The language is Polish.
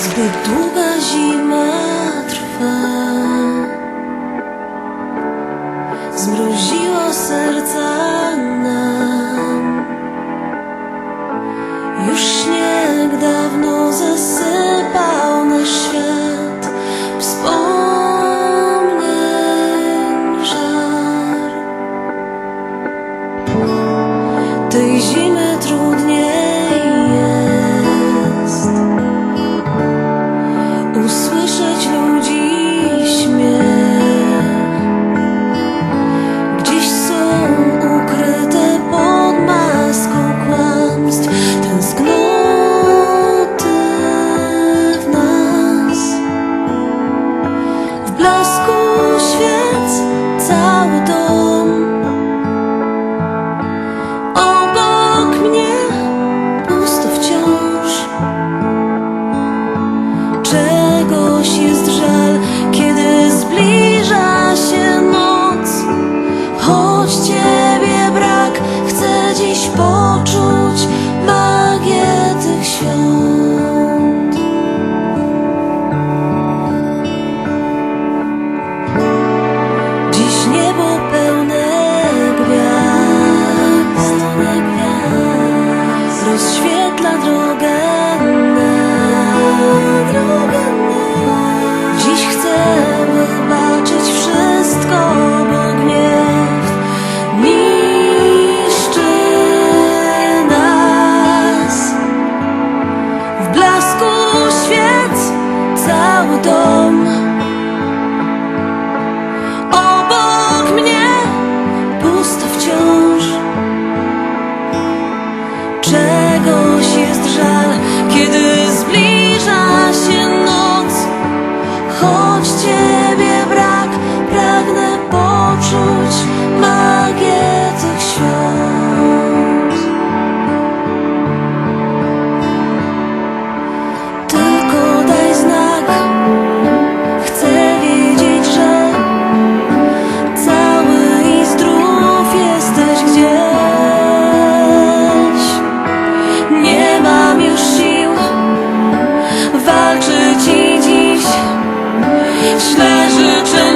Zbyt długa zima trwa. Zmroziła serca nam. Już śnieg dawno 나 들어갔나 들어갔나 Kiedy zbliża się noc, chodźcie. 相是春